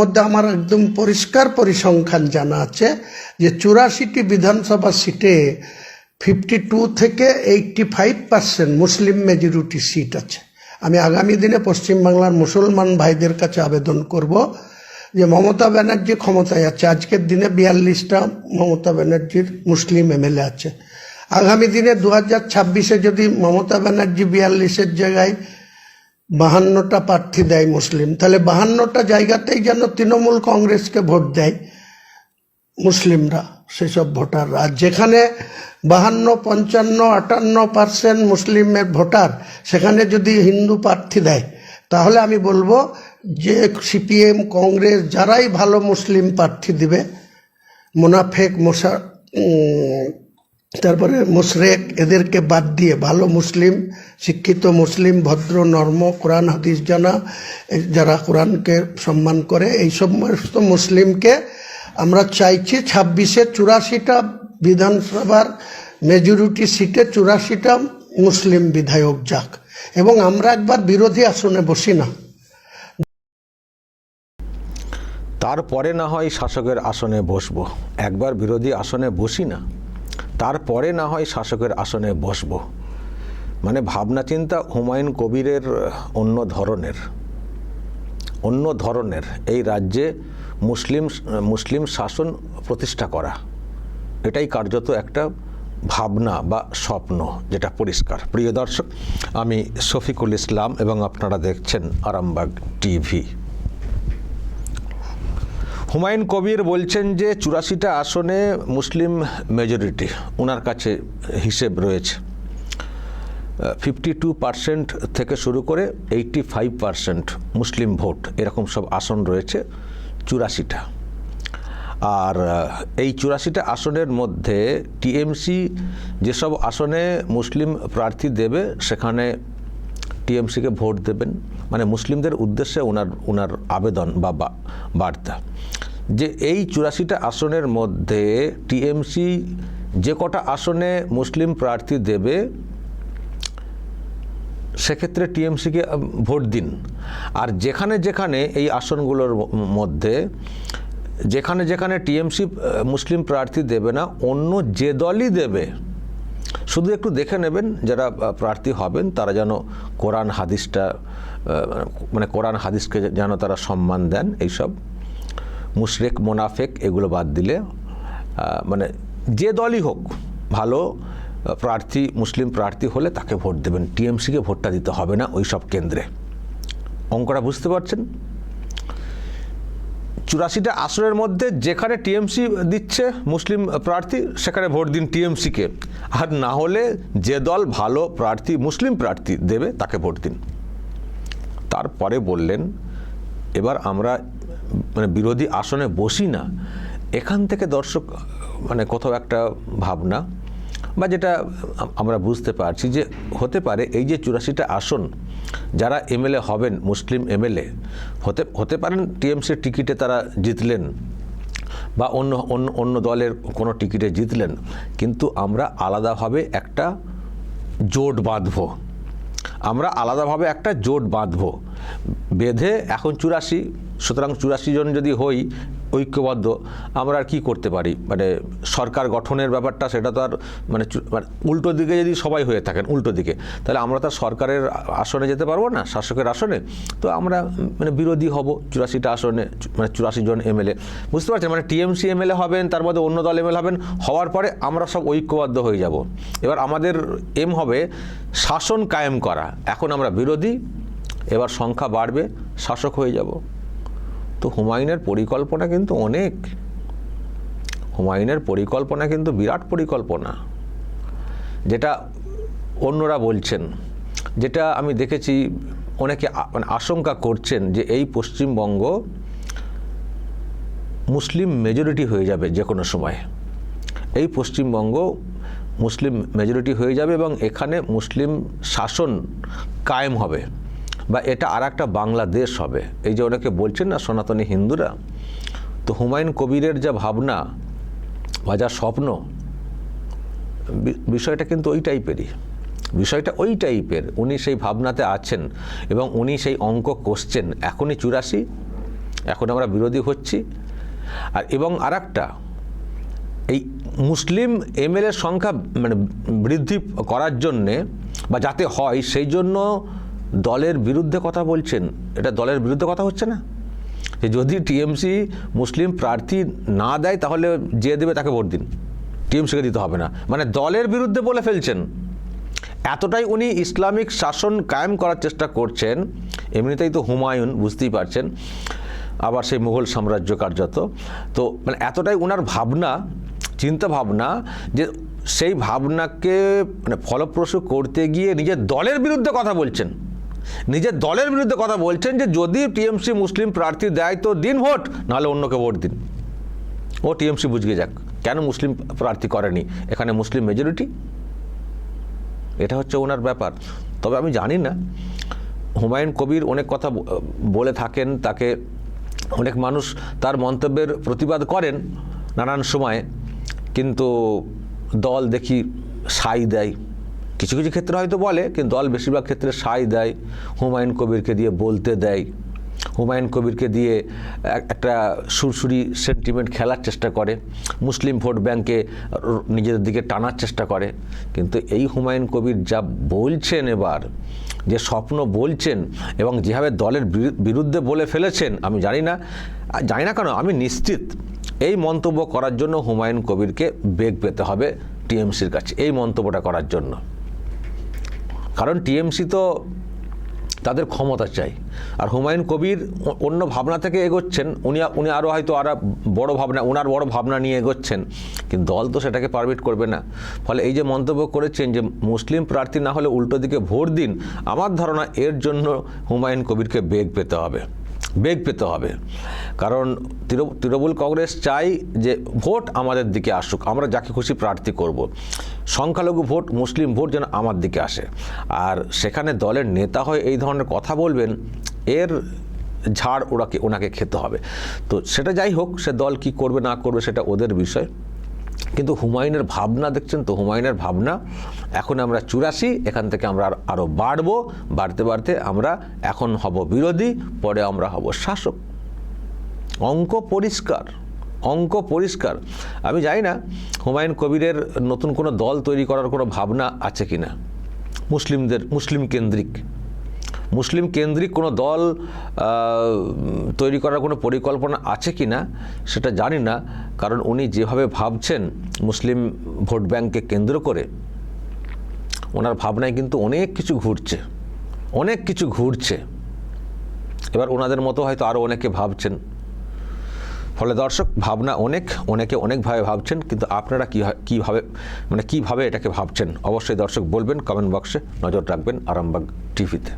মধ্যে আমার একদম পরিষ্কার পরিসংখ্যান জানা আছে যে চুরাশিটি বিধানসভা সিটে ফিফটি টু থেকে eighty five percent Muslim majority seat আছে। আমি আগামী দিনে পশ্চিমবাংলার মুসলমান ভাইদের কাছে আবেদন করব যে মমতা ব্যানার্জি ক্ষমতায় আছে। আজকের দিনে বিয়াল্লিশটা মমতা ব্যানার্জির মুসলিম এমএলএ আছে। আগামী দিনে দু হাজার ছাব্বিশে যদি মমতা ব্যানার্জি বিয়াল্লিশের জায়গায় বাহান্নটা প্রার্থী দেয় মুসলিম। তাহলে বাহান্নটা জায়গাতেই যেন তৃণমূল কংগ্রেসকে ভোট দেয় মুসলিমরা, সেসব ভোটাররা আর যেখানে বাহান্ন, পঞ্চান্ন, আটান্ন পার্সেন্ট মুসলিমের ভোটার, সেখানে যদি হিন্দু প্রার্থী দেয়, তাহলে আমি বলব যে সিপিএম, কংগ্রেস যারাই ভালো মুসলিম প্রার্থী দিবে, মোনাফেক, মোশা তারপরে মুশরেক এদেরকে বাদ দিয়ে ভালো মুসলিম, শিক্ষিত মুসলিম, ভদ্র, নর্ম, কোরআন, হাদিস জানা যারা কোরআনকে সম্মান করে, এই সমস্ত মুসলিমকে আমরা চাইছি ছাব্বিশে চুরাশিটা বিধানসভার মেজরিটি সিটে চুরাশিটা মুসলিম বিধায়ক যাক। এবং আমরা একবার বিরোধী আসনে বসি না। তারপরে না হয় শাসকের আসনে বসবো। একবার বিরোধী আসনে বসি না। তারপরে না হয় শাসকের আসনে বসবো। মানে ভাবনা চিন্তা হুমায়ুন কবিরের অন্য ধরনের। অন্য ধরনের এই রাজ্যে মুসলিম মুসলিম শাসন প্রতিষ্ঠা করা। এটাই কার্যত একটা ভাবনা বা স্বপ্ন যেটা পরিষ্কার। প্রিয় দর্শক, আমি শফিকুল ইসলাম এবং আপনারা দেখছেন আরামবাগ টিভি। হুমায়ুন কবির বলছেন যে চুরাশিটা আসনে মুসলিম মেজরিটি ওনার কাছে হিসেব রয়েছে। ফিফটি টু পার্সেন্ট থেকে শুরু করে eighty five percent Muslim vote, এরকম সব আসন রয়েছে চুরাশিটা। আর, এই চুরাশিটা আসনের মধ্যে টিএমসি যেসব আসনে মুসলিম প্রার্থী দেবে, সেখানে টিএমসিকে ভোট দেবেন। মানে মুসলিমদের উদ্দেশ্যে ওনার ওনার আবেদন বা বার্তা। যে এই চুরাশিটা আসনের মধ্যে টিএমসি যে কটা আসনে মুসলিম প্রার্থী দেবে, সেক্ষেত্রে টিএমসিকে ভোট দিন। আর যেখানে যেখানে এই আসনগুলোর মধ্যে, যেখানে যেখানে টিএমসি মুসলিম প্রার্থী দেবে না, অন্য যে দলই দেবে শুধু একটু দেখে নেবেন যারা প্রার্থী হবেন, তারা যেন কোরআন হাদিসটা মানে কোরআন হাদিসকে যেন তারা সম্মান দেন, এইসব। মুশরেক, মোনাফেক, এগুলো বাদ দিলে মানে যে দলই হোক, ভালো প্রার্থী, মুসলিম প্রার্থী হলে তাকে ভোট দেবেন। টিএমসিকে ভোটটা দিতে হবে না ওই সব কেন্দ্রে। অঙ্কটা বুঝতে পারছেন? চুরাশিটা আসনের মধ্যে যেখানে টিএমসি দিচ্ছে মুসলিম প্রার্থী, সেখানে ভোট দিন টিএমসিকে। আর না হলে যে দল ভালো প্রার্থী, মুসলিম প্রার্থী দেবে, তাকে ভোট দিন। তারপরে বললেন, এবার আমরা মানে বিরোধী আসনে বসি না। এখান থেকে দর্শক মানে কোথাও একটা ভাবনা, বা যেটা আমরা বুঝতে পারছি যে হতে পারে, এই যে চুরাশিটা আসন যারা এমএলএ হবেন, মুসলিম এমএলএ, হতে হতে পারেন টিএমসির টিকিটে তারা জিতলেন বা অন্য অন্য অন্য দলের কোনো টিকিটে জিতলেন, কিন্তু আমরা আলাদাভাবে একটা জোট বাঁধবো। আমরা আলাদাভাবে একটা জোট বাঁধবো। বেঁধে এখন চুরাশি, সুতরাং চুরাশি জন যদি হই ঐক্যবদ্ধ, আমরা আর কি করতে পারি? মানে সরকার গঠনের ব্যাপারটা সেটা তো আর মানে মানে উল্টো দিকে যদি সবাই হয়ে থাকেন, উল্টো দিকে, তাহলে আমরা তো সরকারের আসনে যেতে পারব না, শাসকের আসনে। তো আমরা মানে বিরোধী হব চুরাশিটা আসনে মানে চুরাশি জন এমএলএ। বুঝতে পারছেন? মানে টিএমসি এমএলএ হবেন, তার মধ্যে অন্য দল এমএলএ হবেন, হওয়ার পরে আমরা সব ঐক্যবদ্ধ হয়ে যাব। এবার আমাদের এম হবে শাসন কায়েম করা। এখন আমরা বিরোধী, এবার সংখ্যা বাড়বে, শাসক হয়ে যাব। তো হুমায়ুনের পরিকল্পনা কিন্তু অনেক। হুমায়ুনের পরিকল্পনা কিন্তু বিরাট পরিকল্পনা। যেটা অন্যরা বলছেন, যেটা আমি দেখেছি অনেকে মানে আশঙ্কা করছেন যে এই পশ্চিমবঙ্গ মুসলিম মেজরিটি হয়ে যাবে যে কোনো সময়। এই পশ্চিমবঙ্গ মুসলিম মেজরিটি হয়ে যাবে এবং এখানে মুসলিম শাসন কায়েম হবে। বা এটা আর একটা বাংলাদেশ হবে। এই যে অনেকে বলছেন না সনাতনী হিন্দুরা, তো হুমায়ুন কবিরের যা ভাবনা বা যা স্বপ্ন বিষয়টা কিন্তু ওই টাইপেরই। বিষয়টা ওই টাইপের। উনি সেই ভাবনাতে আছেন এবং উনি সেই অঙ্ক কষছেন। এখনই চুরাশি, এখন আমরা বিরোধী হচ্ছি। আর এবং আর এই মুসলিম এমএলএ সংখ্যা মানে বৃদ্ধি করার জন্যে বা যাতে হয়, সেই জন্য দলের বিরুদ্ধে কথা বলছেন, এটা দলের বিরুদ্ধে কথা হচ্ছে না? যে যদি টিএমসি মুসলিম প্রার্থী না দেয়, তাহলে যে দেবে তাকে ভোট দিন। টিএমসিকে দিতে হবে না। মানে দলের বিরুদ্ধে বলে ফেলছেন। এতটাই উনি ইসলামিক শাসন কায়েম করার চেষ্টা করছেন, এমনিতেই তো হুমায়ুন, বুঝতেই পারছেন। আবার সেই মুঘল সাম্রাজ্য কার্যত। তো মানে এতটাই ওনার ভাবনা, চিন্তা ভাবনা, যে সেই ভাবনাকে মানে ফলপ্রসূ করতে গিয়ে নিজের দলের বিরুদ্ধে কথা বলছেন। নিজের দলের বিরুদ্ধে কথা বলছেন যে যদি টিএমসি মুসলিম প্রার্থী দেয় তো দিন ভোট, নাহলে অন্যকে ভোট দিন। ও টিএমসি বুঝিয়ে যাক, কেন মুসলিম প্রার্থী করেনি? এখানে মুসলিম মেজরিটি এটা হচ্ছে ওনার ব্যাপার। তবে আমি জানি না, হুমায়ুন কবির অনেক কথা বলে থাকেন, তাকে অনেক মানুষ তার মন্তব্যের প্রতিবাদ করেন নানান সময়ে, কিন্তু দল দেখি সাই দেয়। কিছু কিছু ক্ষেত্রে হয়তো বলে, কিন্তু দল বেশিরভাগ ক্ষেত্রে সাই দেয়। হুমায়ুন কবিরকে দিয়ে বলতে দেয়। হুমায়ুন কবিরকে দিয়ে এক- একটা সুরসুরি সেন্টিমেন্ট খেলার চেষ্টা করে। মুসলিম ভোট ব্যাংকে নিজেদের দিকে টানার চেষ্টা করে। কিন্তু এই হুমায়ুন কবির যা বলছেন এবার, যে স্বপ্ন বলছেন এবং যেভাবে দলের বিরু- বিরুদ্ধে বলে ফেলেছেন, আমি জানি না। জানি না কেন, আমি নিশ্চিত এই মন্তব্য করার জন্য হুমায়ুন কবিরকে বেগ পেতে হবে টিএমসির কাছে, এই মন্তব্যটা করার জন্য। কারণ টিএমসি তো তাদের ক্ষমতা চাই। আর হুমায়ুন কবির অন্য ভাবনা থেকে এগোচ্ছেন, উনি উনি আরও হয়তো আরও বড় ভাবনা ওনার বড় ভাবনা নিয়ে এগোচ্ছেন। কিন্তু দল তো সেটাকে পারমিট করবে না। ফলে এই যে মন্তব্য করেছেন যে মুসলিম প্রার্থী না হলে উল্টো দিকে ভোট দিন, আমার ধারণা এর জন্য হুমায়ুন কবিরকে বেগ পেতে হবে। বেগ পেতে হবে। কারণ তৃণমূল কংগ্রেস চাই যে ভোট আমাদের দিকে আসুক, আমরা যাকে খুশি প্রার্থী করব। সংখ্যালঘু ভোট, মুসলিম ভোট যেন আমার দিকে আসে। আর সেখানে দলের নেতা হয়ে এই ধরনের কথা বলবেন, এর ঝাড় ওনাকে ওনাকে খেতে হবে। তো সেটা যাই হোক, সে দল কি করবে, না করবে সেটা ওদের বিষয়। কিন্তু হুমায়ুনের ভাবনা, দেখছেন তো, হুমায়ুনের ভাবনা, এখন আমরা চুরাশি, এখান থেকে আমরা আর- আরও বাড়বো, বাড়তে বাড়তে আমরা এখন হব বিরোধী, পরে আমরা হব শাসক। অঙ্ক পরিষ্কার অঙ্ক পরিষ্কার। আমি জানি না, হুমায়ুন কবিরের নতুন কোনো দল তৈরি করার কোনো ভাবনা আছে কি না মুসলিমদের, মুসলিম কেন্দ্রিক। মুসলিম কেন্দ্রিক কোনো দল তৈরি করার কোনো পরিকল্পনা আছে কি না সেটা জানি না। কারণ উনি যেভাবে ভাবছেন মুসলিম ভোট ব্যাংককে কেন্দ্র করে, ওনার ভাবনায় কিন্তু অনেক কিছু ঘুরছে, অনেক কিছু ঘুরছে। এবার ওনাদের মতো হয়তো আরও অনেকে ভাবছেন। ফলে দর্শক, ভাবনা অনেক, অনেকে অনেকভাবে ভাবছেন, কিন্তু আপনারা কী কীভাবে মানে কীভাবে এটাকে ভাবছেন? অবশ্যই দর্শক বলবেন কমেন্ট বক্সে নজর রাখবেন আরামবাগ টিভিতে